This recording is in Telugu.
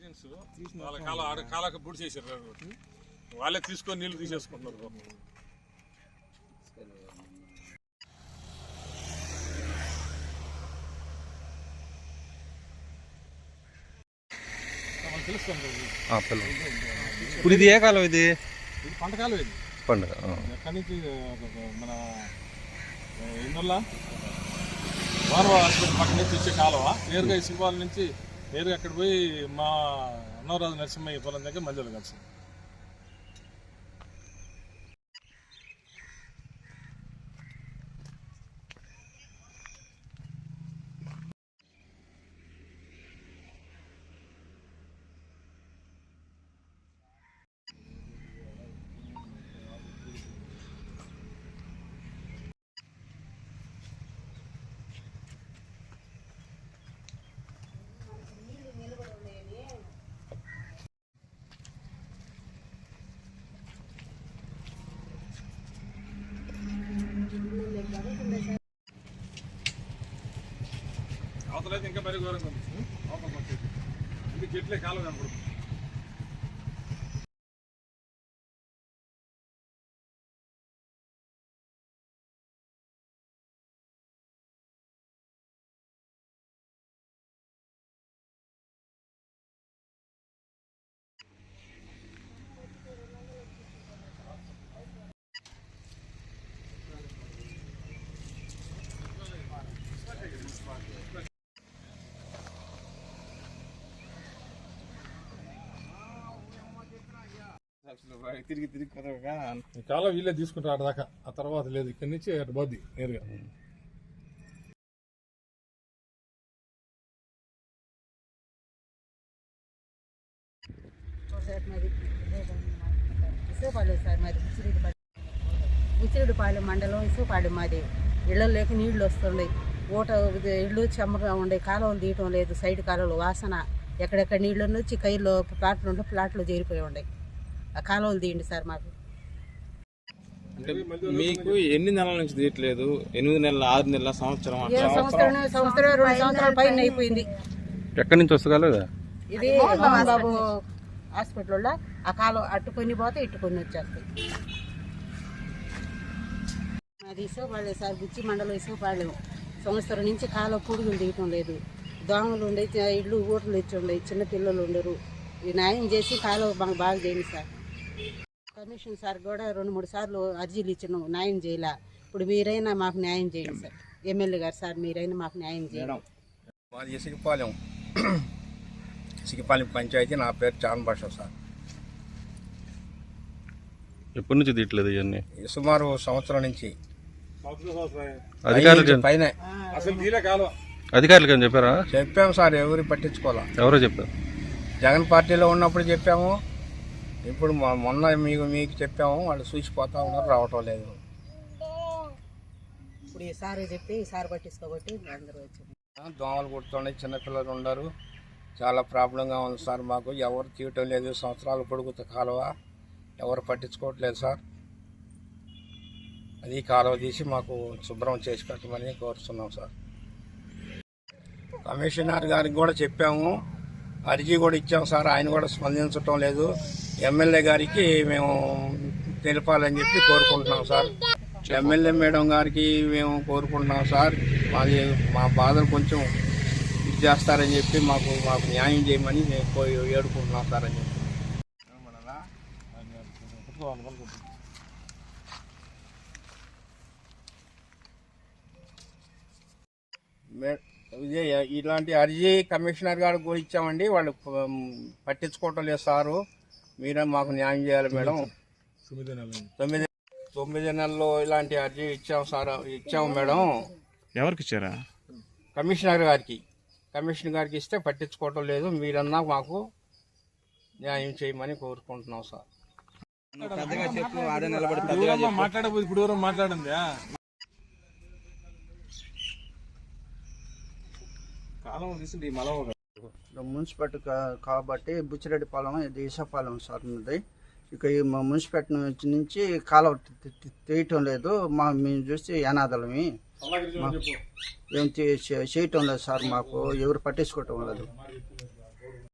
కనెక్షన్స్ వాళ్ళ కాల ఆడ కాలకు బుడి చేశారు వాళ్ళే తీసుకొని నీళ్ళు తీసేసుకుంటున్నారు ఇప్పుడు ఇది ఏ కాలం ఇది? ఇది పంటకాలం ఇది. పండుగ ఆ. ఎక్కడి నుంచి మన ఇందుల్లా వానవ హాస్పిటల్ పక్క నుంచి వచ్చే కాలువ? నేరుగా ఈ సింహాల నుంచి నేరుగా అక్కడ పోయి మా అన్నవరాజు నరసింహయ్య పొలం దగ్గర మందులు కలిసి అవతలైతే ఇంకా మరీ ఘోరంగా ఉంది అవతల. ఇది చెట్లే కాలువ కనపడుతుంది. తిరిగి తిరిగి కాలం వీళ్ళే తీసుకుంటారు దాకా. ఆ తర్వాత లేదు ఇక్కడి నుంచి అటు పోద్ది నేరుగా. ఉచ్చిరెడ్డిపాలెం మండలం ఇసుకపాలెం మాది. ఇళ్ళ లేక నీళ్ళు వస్తున్నాయి ఊట ఇళ్ళు చెమ్మగా ఉండే. కాలువలు తీయటం లేదు. సైడ్ కాలువలు వాసన. ఎక్కడెక్కడ నీళ్ళు వచ్చి కైలో ప్లాట్లు ఉంటే ప్లాట్లు చేరిపోయి ఉన్నాయి కాలువలు తీయండి సార్ మాకు. అంటే మీకు ఎన్ని నెలల నుంచి తీయట్లేదు? ఎనిమిది నెలల ఆరు నెలల సంవత్సరం ఏ అట్లా సంవత్సరం. సంవత్సరం రెండు సంవత్సరాల పైన అయిపోయింది. ఎక్కడి నుంచి వస్తగలదా? ఇది మోహన్ బాబు హాస్పిటల్లో ఆ కాలం అటు కొన్ని పోతే ఇటు కొన్ని వచ్చేస్తాయి. అది ఇసుకపాళెం సార్ గుచ్చి మండలం ఇసుకపాళెం. సంవత్సరం నుంచి కాలం పురుగులు తీయటం లేదు. దోమలు ఉండే ఇళ్ళు ఊటలు ఇచ్చి ఉండే చిన్న పిల్లలు ఉండరు. ఈ న్యాయం చేసి కాలం మాకు బాగా చేయండి సార్. కమిషన్ సార్ కూడా రెండు మూడు సార్లు అర్జీలు ఇచ్చినాం న్యాయం చేయలే. ఇప్పుడు మీరైనా మాకు న్యాయం చేయండి సార్. ఎమ్మెల్యే గారు సార్ మీరైనా మాకు న్యాయం చేయండి. మాది ఇసుకపాలెం ఇసుకపాలెం పంచాయతీ నా పేరు చాన్ భాష సార్. ఎప్పటి నుంచి తీయట్లేదు ఇవన్నీ? ఈ సుమారు సంవత్సరం నుంచి. అధికారులకి పైన. అసలు తీలే కాలువ అధికారులకి చెప్పారా? చెప్పాము సార్ ఎవరు పట్టించుకోవాలా? ఎవరో చెప్పారు. జగన్ పార్టీలో ఉన్నప్పుడు చెప్పాము ఇప్పుడు మొ- మొన్న మీకు మీకు చెప్పాము వాళ్ళు చూసిపోతా ఉన్నారు రావటం లేదు. ఇప్పుడు ఈ సార్ చెప్తే ఈ సార్ పట్టించుకోబట్టి అందరూ వచ్చారు. దోమలు కుడుతున్నాయి చిన్నపిల్లలు ఉండరు చాలా ప్రాబ్లంగా ఉంది సార్ మాకు. ఎవరు తీయటం లేదు. సంవత్సరాలు పొడుగుత కాలువ. ఎవరు పట్టించుకోవట్లేదు సార్. అది కాలువ తీసి మాకు శుభ్రం చేసి పెట్టమని కోరుతున్నాం సార్. కమిషనర్ గారికి కూడా చెప్పాము. అర్జీ కూడా ఇచ్చాం సార్. ఆయన కూడా స్పందించటం లేదు. ఎమ్మెల్యే గారికి మేము తెలపాలని చెప్పి కోరుకుంటున్నాం సార్. ఎమ్మెల్యే మేడం గారికి మేము కోరుకుంటున్నాం సార్. మాది మా బాధలు కొంచెం ఇది చేస్తారని చెప్పి మాకు మాకు న్యాయం చేయమని మేము పోయి ఏడుకుంటున్నాం సార్ అని చెప్పి. ఇదే ఇలాంటి అర్జీ కమిషనర్ గారు కూడా ఇచ్చామండి. వాళ్ళు పట్టించుకోవటం లేదు సారు. మీరే మాకు న్యాయం చేయాలి మేడం. తొమ్మిది నెలలు తొమ్మిది నెలల్లో ఇలాంటి అర్జీ ఇచ్చాం సార్ ఇచ్చాము మేడం. ఎవరికి ఇచ్చారా? కమిషనర్ గారికి. కమిషనర్ గారికి ఇస్తే పట్టించుకోవటం లేదు. మీరన్నా మాకు న్యాయం చేయమని కోరుకుంటున్నాం సార్. పెద్దగా చెప్పు ఆడే నిలబడి ఎవరమ్మా మాట్లాడబోదు ఇప్పుడు మాట్లాడిందా? కాలం తీసింది మలవ మున్సిపాలిటీ కాబట్టి బుచ్చిరెడ్డిపాలెం ఇది ఈసాపాలెం సార్ ఉన్నది. ఇక ఈ మా మున్సిపాలిటీ నుంచి నుంచి కాలువ తీయటం లేదు. మా మేము చూసి అనాథలమి. ఏం చేయటం లేదు సార్ మాకు. ఎవరు పట్టించుకోవటం లేదు.